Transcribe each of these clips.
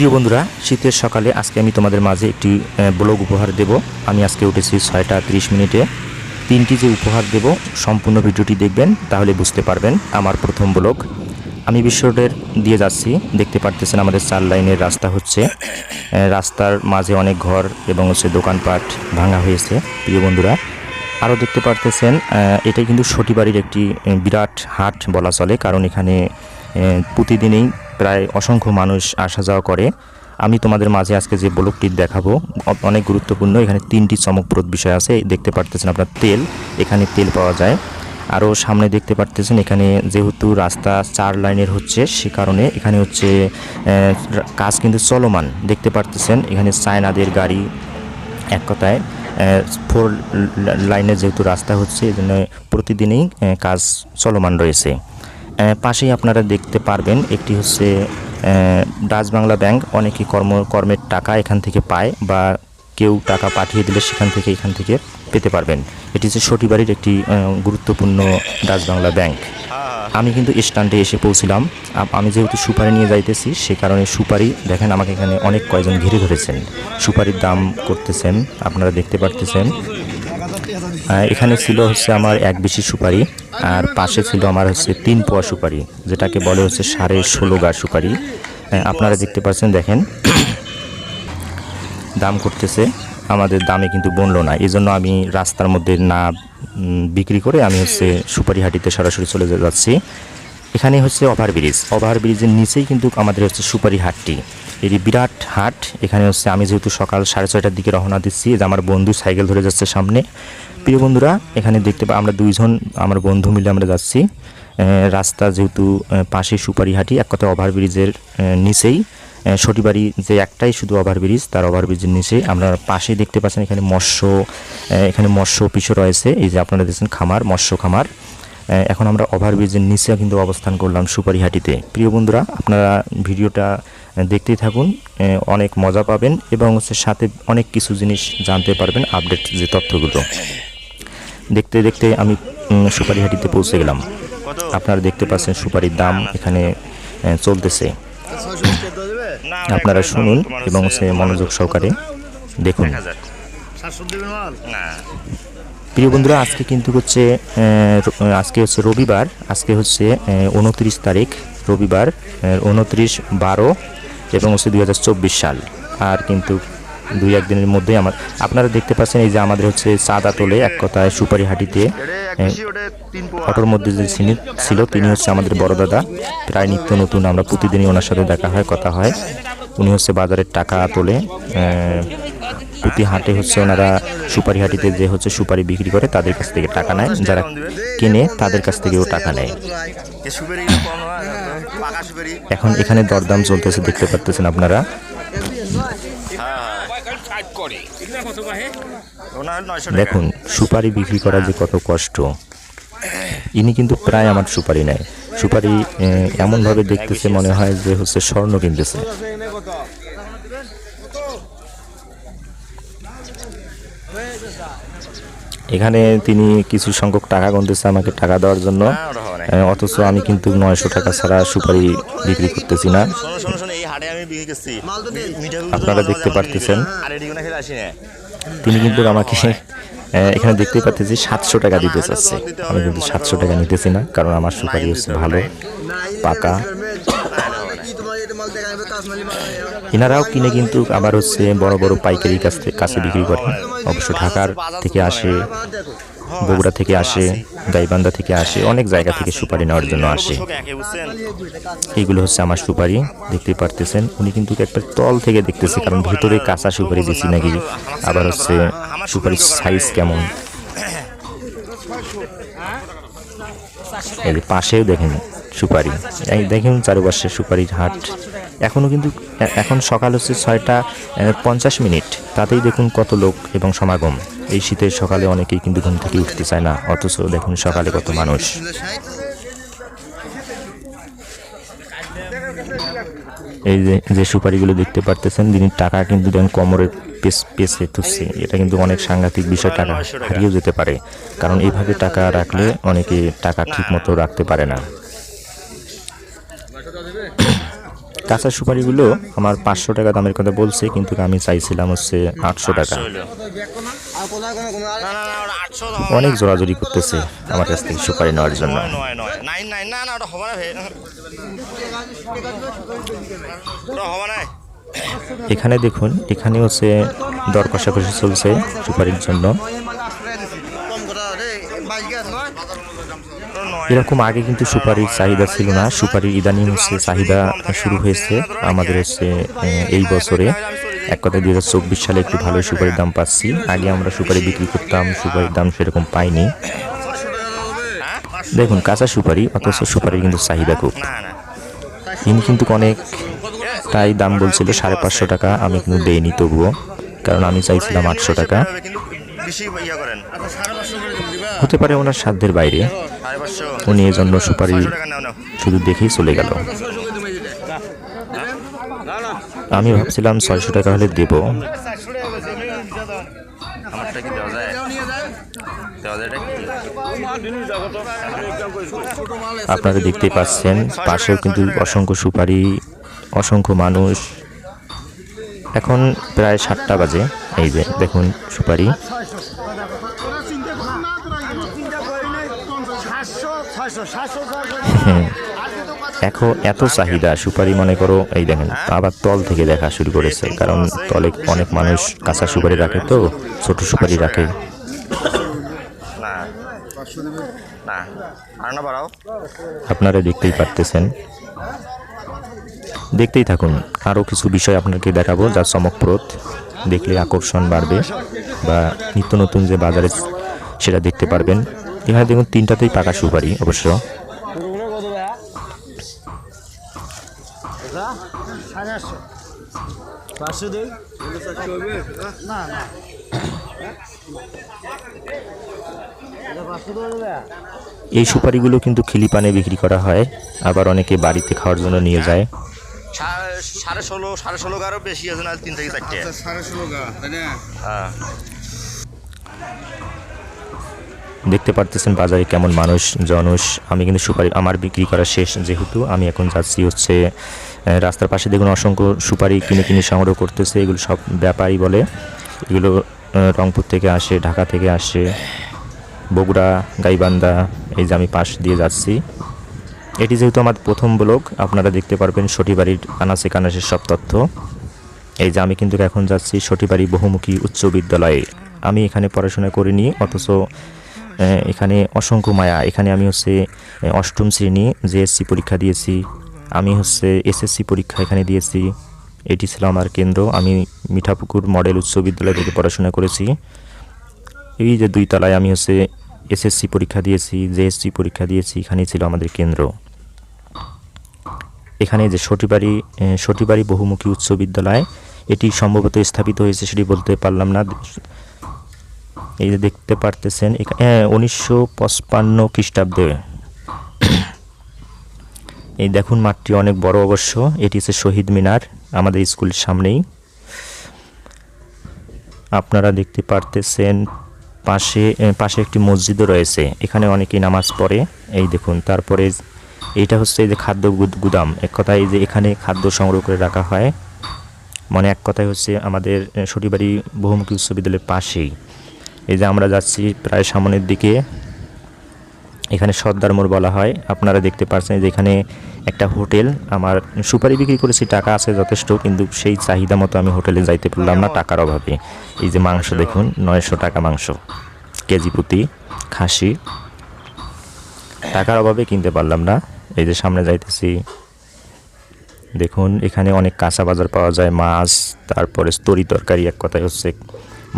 প্রিয় বন্ধুরা, শীতের সকালে আজকে আমি তোমাদের মাঝে একটি ব্লগ উপহার দেব। আমি আজকে উঠেছি ছয়টা তিরিশ মিনিটে। তিনটি যে উপহার দেব, সম্পূর্ণ ভিডিওটি দেখবেন, তাহলে বুঝতে পারবেন আমার প্রথম ব্লগ। আমি বিশ্ব রোডের দিয়ে যাচ্ছি, দেখতে পারতেছেন আমাদের চার লাইনের রাস্তা হচ্ছে। রাস্তার মাঝে অনেক ঘর এবং হচ্ছে দোকানপাট ভাঙা হয়েছে, প্রিয় বন্ধুরা। আরও দেখতে পারতেছেন এটাই কিন্তু সটিবাড়ির একটি বিরাট হাট বলা চলে, কারণ এখানে প্রতিদিনই প্রায় অসংখ্য মানুষ আসা যাওয়া করে। আমি তোমাদের মাঝে আজকে যে ব্লকটি দেখাবো অনেক গুরুত্বপূর্ণ। এখানে তিনটি চমকপ্রদ বিষয় আছে। দেখতে পারতেছেন আপনার তেল, এখানে তেল পাওয়া যায়। আরও সামনে দেখতে পারতেছেন, এখানে যেহেতু রাস্তা চার লাইনের হচ্ছে, সে কারণে এখানে হচ্ছে কাজ কিন্তু চলমান। দেখতে পারতেছেন, এখানে চায়নাদের গাড়ি এক কথায় ফোর লাইনের যেহেতু রাস্তা হচ্ছে এই জন্য প্রতিদিনই কাজ চলমান রয়েছে। পাশেই আপনারা দেখতে পারবেন, একটি হচ্ছে ডাচ বাংলা ব্যাংক। অনেকে কর্ম, কর্মের টাকা এখান থেকে পায় বা কেউ টাকা পাঠিয়ে দিলে সেখান থেকে এখান থেকে পেতে পারবেন। এটি হচ্ছে সটিবাড়ির একটি গুরুত্বপূর্ণ ডাচ বাংলা ব্যাংক। আমি কিন্তু স্ট্যান্ডে এসে পৌঁছিলাম। আমি যেহেতু সুপারি নিয়ে যাইতেছি, সে কারণে সুপারি, দেখেন আমাকে এখানে অনেক কয়জন ঘিরে ধরেছেন। সুপারির দাম করতেছেন, আপনারা দেখতে পারতেছেন। এখানে ছিল হচ্ছে আমার এক বেশি সুপারি, আর পাশে ছিল আমার হচ্ছে তিন পোয়া সুপারি, যেটাকে বলে হচ্ছে সাড়ে ষোলো গা সুপারি। আপনারা দেখতে পাচ্ছেন, দেখেন, দাম করতেছে, আমাদের দামে কিন্তু বনলো না। এই জন্য আমি রাস্তার মধ্যে না বিক্রি করে আমি হচ্ছে সুপারিহাটিতে সরাসরি চলে যাচ্ছি। এখানে হচ্ছে ওভারব্রিজ, ওভারব্রিজের নিচেই কিন্তু আমাদের হচ্ছে সুপারি হাটটি। এটি বিরাট হাট। এখানে হচ্ছে আমি যেহেতু সকাল সাড়ে ছয়টার দিকে রওনা দিচ্ছি যে আমার বন্ধু সাইকেল ধরে যাচ্ছে সামনে। প্রিয় বন্ধুরা, এখানে দেখতে পা আমরা দুইজন, আমার বন্ধু মিলে আমরা যাচ্ছি। রাস্তা যেহেতু পাশে সুপারিহাটি এক কথা ওভারব্রিজের নিচেই। সটিবাড়ি যে একটাই শুধু ওভারব্রিজ, তার ওভারব্রিজের নিচে আমরা পাশেই দেখতে পাচ্ছেন এখানে মৎস্য এখানে মৎস্য অফিসও রয়েছে। এই যে আপনারা দেখছেন খামার, মৎস্য খামার। এখন আমরা ওভারব্রিজের নিচে কিন্তু অবস্থান করলাম সুপারিহাটিতে প্রিয় বন্ধুরা, আপনারা ভিডিওটা দেখতেই থাকুন অনেক মজা পাবেন এবং হচ্ছে সাথে অনেক কিছু জিনিস জানতে পারবেন আপডেট যে তথ্যগুলো। দেখতে দেখতে আমি সুপারিহাটিতে পৌঁছে গেলাম। আপনারা দেখতে পাচ্ছেন সুপারির দাম এখানে চলতেছে। আপনারা শুনুন এবং সে মনোযোগ সহকারে দেখুন। প্রিয় বন্ধুরা, আজকে কিন্তু হচ্ছে আজকে হচ্ছে রবিবার, আজকে হচ্ছে উনত্রিশ তারিখ, রবিবার উনত্রিশ বারো এবং হচ্ছে দুই হাজার চব্বিশ সাল। আর কিন্তু দুই একদিনের মধ্যেই আমার আপনারা দেখতে পাচ্ছেন এই যে আমাদের হচ্ছে চাঁদা তোলে এক কথায় সুপারি হাটিতে অটোর মধ্যে যে সিনি ছিল, তিনি হচ্ছে আমাদের বড় দাদা। প্রায় নিত্য নতুন আমরা প্রতিদিনই ওনার সাথে দেখা হয়, কথা হয়। উনি হচ্ছে বাজারের টাকা তোলে প্রতি হাটে হচ্ছে ওনারা সুপারি হাটিতে যে হচ্ছে সুপারি বিক্রি করে তাদের কাছ থেকে টাকা নেয়। যারা কেনে তাদের কাছ থেকেও টাকা নেয়। এখন এখানে দরদাম চলতেছে, দেখতে পারতেছেন আপনারা। দেখুন, সুপারি বিক্রি করা যে কত কষ্ট। ইনি কিন্তু প্রায় আমার সুপারি নেয়। সুপারি এমনভাবে দেখতেছে মনে হয় যে হচ্ছে স্বর্ণ কিনতেছে। এখানে তিনি কিছু সংখ্যক টাকা গুনতেছে আমাকে টাকা দেওয়ার জন্য। অথচ আমি কিন্তু নয়শো টাকা ছাড়া সুপারি বিক্রি করতেছি না। আপনারা দেখতে পারতেছেন। তিনি কিন্তু আমাকে এখানে দেখতেই পাচ্ছি সাতশো টাকা দিতে চাচ্ছে। আমি কিন্তু সাতশো টাকা নিতেছি না, কারণ আমার সুপারি হচ্ছে ভালো, পাকা। এনারাও কিনে কিন্তু আবার হচ্ছে বড় বড় পাইকারি কাছ থেকে কাছে বিক্রি করে। অবশ্য ঢাকার থেকে আসে, বগুড়া থেকে আসে, গাইবান্ধা থেকে আসে, অনেক জায়গা থেকে সুপারি নেওয়ার জন্য আসে। এইগুলো হচ্ছে আমার সুপারি দেখতে পারতেছেন। উনি কিন্তু একটা তল থেকে দেখতেছে, কারণ ভিতরে কাঁচা সুপারি দিচ্ছি নাকি, আবার হচ্ছে সুপারির সাইজ কেমন। পাশেও দেখেন সুপারি। দেখেন চারুপাশে সুপারির হাট। এখনও কিন্তু এখন সকাল হচ্ছে ছয়টা পঞ্চাশ মিনিট। তাতেই দেখুন কত লোক এবং সমাগম। এই শীতের সকালে অনেকেই কিন্তু ঘুম থেকে উঠতে চায় না, অথচ দেখুন সকালে কত মানুষ। এই যে যে সুপারিগুলো দেখতে পারতেছেন তিনি টাকা কিন্তু দেন কোমরের পেস তুলছে এটা কিন্তু অনেক সাংঘাতিক বিষয়, টাকা হারিয়েও যেতে পারে। কারণ এইভাবে টাকা রাখলে অনেকে টাকা ঠিক মতো রাখতে পারে না। কাঁচা সুপারিগুলো আমার পাঁচশো টাকা দামের কথা বলছে, কিন্তু আমি চাইছিলাম হচ্ছে আটশো টাকা। অনেক। জোরাজুরি করতেছে আমার কাছ থেকে সুপারি নেওয়ার জন্য। এখানে দেখুন, এখানে হচ্ছে দর কষাকষি চলছে সুপারির জন্য। এরকম আগে কিন্তু সুপারির চাহিদা ছিল না। সুপারির ইদানিং হচ্ছে চাহিদা শুরু হয়েছে আমাদের হচ্ছে এই বছরে। এক কথায় দুই হাজার চব্বিশ সালে একটু ভালো সুপারির দাম পাচ্ছি। আগে আমরা সুপারি বিক্রি করতাম সুপারির দাম সেরকম পাইনি। দেখুন কাঁচা সুপারি অথচ সুপারির কিন্তু চাহিদা খুব। ইনি কিন্তু অনেক তাই দাম বলছিল সাড়ে পাঁচশো টাকা আমি কিন্তু দেইনি তবুও কারণ আমি চাইছিলাম আটশো টাকা। হতে পারে ওনার সাধ্যের বাইরে। উনি এজন্য সুপারি শুধু দেখেই চলে গেল। আমি ভাবছিলাম ছয়শো টাকা হলে দেব? আপনারা দেখতেই পাচ্ছেন, পাশেও কিন্তু অসংখ্য সুপারি, অসংখ্য মানুষ এখন প্রায় সাতটা বাজে, এই যে দেখুন সুপারি। এখন এত চাহিদা, সুপারি মনে করো, এই দেখেন, আবার তল থেকে দেখা শুরু করেছে, কারণ তলে অনেক মানুষ কাঁচা সুপারি রাখে তো, ছোট সুপারি রাখে। আপনারা দেখতেই পারতেছেন। দেখতেই থাকুন, আরও কিছু বিষয় আপনাকে দেখাবো যা চমকপ্রদ। দেখলে আকর্ষণ বাড়বে, বা নিত্য নতুন যে বাজারে, সেটা দেখতে পারবেন। এখানে দেখুন, তিনটাতেই পাকা সুপারি অবশ্য। এই সুপারিগুলো কিন্তু খিলিপানে বিক্রি করা হয় আবার অনেকে বাড়িতে খাওয়ার জন্য নিয়ে যায়। সাড়ে ষোলো সাড়ে ষোলো আরও বেশি আছে না তিন থেকে চারটে? সাড়ে ষোলো গা তাই না? হ্যাঁ। দেখতে পারতেছেন বাজারে কেমন মানুষ জনস। আমি কিন্তু সুপারি আমার বিক্রি করা শেষ যেহেতু আমি এখন যাচ্ছি হচ্ছে রাস্তার পাশে দেখুন অসংখ্য সুপারি কিনে কিনে সংগ্রহ করতেছে, এগুলো সব ব্যাপারী বলে। এগুলো রংপুর থেকে আসে, ঢাকা থেকে আসে, বগুড়া, গাইবান্ধা, এই যে আমি পাশ দিয়ে যাচ্ছি। এটি যেহেতু আমার প্রথম ব্লগ, আপনারা দেখতে পারবেন সঠিবাড়ির আনাচে কানাসের সব তথ্য। এই যে আমি কিন্তু এখন যাচ্ছি সঠিবাড়ি বহুমুখী উচ্চ বিদ্যালয়ে। আমি এখানে পড়াশোনা করিনি, অথচ এখানে অসংখ্য মায়া। এখানে আমি হচ্ছে অষ্টম শ্রেণি জেএসসি পরীক্ষা দিয়েছি। আমি হচ্ছে এসএসসি পরীক্ষা এখানে দিয়েছি। এটি ছিল আমার কেন্দ্র। আমি মিঠাপুকুর মডেল উচ্চ বিদ্যালয় থেকে পড়াশোনা করেছি। এই যে দুই তলায় আমি হচ্ছে এসএসসি পরীক্ষা দিয়েছি জেএসসি পরীক্ষা দিয়েছি, এখানেই ছিল আমাদের কেন্দ্র। এখানে যে সটিবাড়ি সটিবাড়ি বহুমুখী উচ্চ বিদ্যালয়, এটি সম্ভবত স্থাপিত হয়েছে সেটি বলতে পারলাম না। এই যে দেখতে পারতেছেন হ্যাঁ উনিশশো পঁচপান্ন খ্রিস্টাব্দে। এই দেখুন মাঠটি অনেক বড় অবশ্য। এটি হচ্ছে শহীদ মিনার, আমাদের স্কুলের সামনেই। আপনারা দেখতে পারতেছেন পাশে পাশে একটি মসজিদও রয়েছে। এখানে অনেকেই নামাজ পড়ে। এই দেখুন, তারপরে এইটা হচ্ছে এই যে খাদ্য গুদ- গুদাম। এক কথায় যে এখানে খাদ্য সংগ্রহ করে রাখা হয়। মানে এক কথায় হচ্ছে আমাদের সটিবাড়ি বহুমুখী উচ্চ বিদ্যালয়ের পাশেই। এই যে আমরা যাচ্ছি প্রায় সামনের দিকে। এখানে সর্দার মোড় বলা হয়। আপনারা দেখতে পাচ্ছেন যে এখানে একটা হোটেল। আমার সুপারি বিক্রি করেছি, টাকা আছে যথেষ্ট, কিন্তু সেই চাহিদা মতো আমি হোটেলে যাইতে পারলাম না টাকার অভাবে। এই যে মাংস দেখুন, নয়শো টাকা মাংস, কেজি প্রতি খাসি। টাকার অভাবে কিনতে পারলাম না। এই যে সামনে যাইতেছি, দেখুন, এখানে অনেক কাঁচা বাজার পাওয়া যায়, মাছ, তারপরে তরি তরকারি এক কথায় হচ্ছে,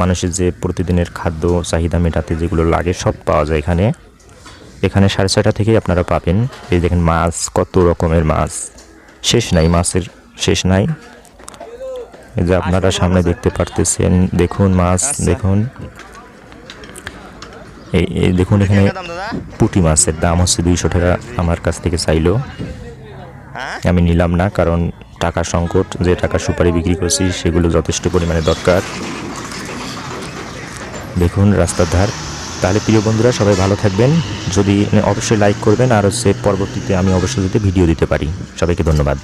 মানুষের যে প্রতিদিনের খাদ্য চাহিদা মেটাতে যেগুলো লাগে সব পাওয়া যায় এখানে। এখানে সাড়ে ছয়টা থেকেই আপনারা পাবেন। এই দেখেন মাছ কত রকমের মাছ। শেষ নাই মাছের শেষ নাই। এই যে আপনারা সামনে দেখতে পারতেছেন দেখুন মাছ দেখুন। এই দেখুন এখানে পুঁটি মাছের দাম হচ্ছে দুইশো টাকা আমার কাছ থেকে চাইলো। হ্যাঁ? আমি নিলাম না কারণ টাকা সংকট যে টাকা সুপারি বিক্রি করছি সেগুলো যথেষ্ট পরিমাণে দরকার। দেখুন রাস্তার ধার। তাহলে প্রিয় বন্ধুরা, সবাই ভালো থাকবেন। যদি অবশ্যই লাইক করবেন আর হচ্ছে পরবর্তীতে আমি অবশ্যই যদি ভিডিও দিতে পারি। সবাইকে ধন্যবাদ।